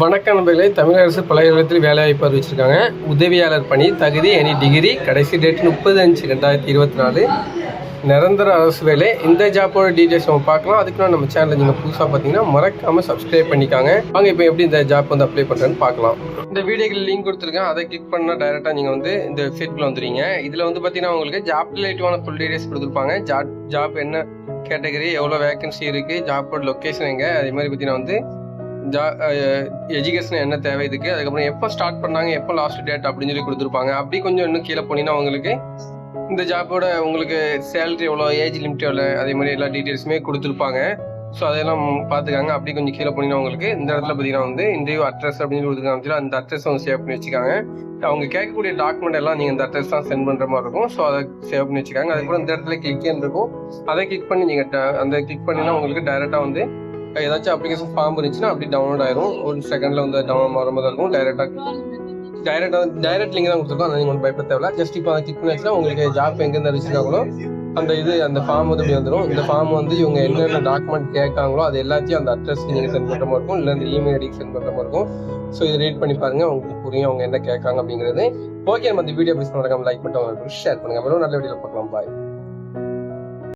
வணக்க நண்பர்களே. தமிழக அரசு பல்கலைக்கழகத்தில் வேலைவாய்ப்பு அறிவிச்சிருக்காங்க. உதவியாளர் பணி தகுதி எனி டிகிரி கடைசி டேட் முப்பது அஞ்சு ரெண்டாயிரத்தி இருபத்தி நாலு நிரந்தர அரசு வேலை. இந்த ஜாப்போட டீட்டெயில்ஸ் நம்ம பார்க்கலாம். அதுக்குலாம் நம்ம சேனல் நீங்கள் புதுசாக பார்த்தீங்கன்னா மறக்காமல் சப்ஸ்கிரைப் பண்ணிக்காங்க. வாங்க இப்போ எப்படி இந்த ஜாப் வந்து அப்ளை பண்ணுறேன்னு பார்க்கலாம். இந்த வீடியோக்கு லிங்க் கொடுத்துருக்கேன். அதை கிளிக் பண்ணால் டைரெக்டாக நீங்கள் வந்து இந்த வெப்சைட்டில் வந்துடுவீங்க இதில் வந்து பார்த்தீங்கன்னா உங்களுக்கு ஜாப் ரிலேட்டிவான ஃபுல் டீடைல்ஸ் கொடுத்துருப்பாங்க. ஜாப் ஜாப் என்ன கேட்டகரி எவ்வளோ வேகன்சி இருக்குது ஜாப்போட லொக்கேஷன் எங்கே அதே மாதிரி பார்த்தீங்கன்னா வந்து ஜா எஜுகேஷன் என்ன தேவை இதுக்கு? அதுக்கப்புறம் எப்போ ஸ்டார்ட் பண்ணாங்க எப்போ லாஸ்ட் டேட் அப்படின்னு சொல்லி கொடுத்துருப்பாங்க. அப்படி கொஞ்சம் இன்னும் கீழே போனீங்கன்னா உங்களுக்கு இந்த ஜாப்போட உங்களுக்கு சேலரி எவ்வளோ ஏஜ் லிமிட் எவ்வளோ அதே மாதிரி எல்லா டீட்டெயில்ஸுமே கொடுத்துருப்பாங்க. ஸோ அதெல்லாம் பார்த்துக்காங்க. அப்படி கொஞ்சம் கீழே போனீங்கன்னா உங்களுக்கு இந்த இடத்துல பார்த்தீங்கன்னா வந்து இன்டர்வியூ அட்ரஸ் அப்படின்னு கொடுத்துருக்காங்க அந்த அட்ரஸ் அவங்க சேவ் பண்ணி வச்சுக்காங்க. அவங்க கேட்கக்கூடிய டாக்குமெண்ட் எல்லாம் நீங்கள் இந்த அட்ரஸ் தான் சென்ட் பண்ணுற மாதிரி இருக்கும். ஸோ அதை சேவ் பண்ணி வச்சுக்காங்க. அதுக்கப்புறம் இந்த இடத்துல கிளிக் இருக்கும். அதை கிளிக் பண்ணி நீங்கள் அந்த கிளிக் பண்ணினா உங்களுக்கு டைரெக்டாக வந்து ஏதாச்சும் அப்ளிகேஷன் ஃபார்ம் இருந்துச்சுன்னா அப்படி டவுன்லோட் ஆயிரும். ஒரு செகண்ட்ல வந்து டவுன்லோட் மாற மாதிரி இருக்கும் டைரெக்டாக டைரெக்டாக டைரக்ட் லிங்க் தான் கொடுத்துருக்கோம். அதை நீங்கள் பயப்பட தேவையில்ல. ஜஸ்ட் இப்போ அதை கிளிக் பண்ணிச்சுன்னா உங்களுக்கு ஜாப் எங்கேருந்து அறிவிச்சிருக்காங்களோ அந்த இது அந்த ஃபார்ம் வந்து இப்படி வந்துடும் இந்த ஃபார்ம் வந்து இவங்க என்னென்ன டாக்குமெண்ட் கேட்காங்களோ அது எல்லாத்தையும் அந்த அட்ரஸ்க்கு நீங்கள் சென்ட் பண்ணுற மாதிரி இருக்கும். இல்லை அந்த இமெயில் ஐடிக்கு சென்ட் பண்ணுற மாதிரி இருக்கும். ஸோ இதை ரீட் பண்ணி பாருங்க. உங்களுக்கு புரியும் அவங்க என்ன கேட்காங்க அப்படிங்கிறது. ஓகே நம்ம இந்த வீடியோ பிடிச்சி நடக்காம லைக் பண்ணிட்டு ஷேர் பண்ணுங்க. அப்புறம் நல்ல வீடியோ பார்க்கலாம். பாய்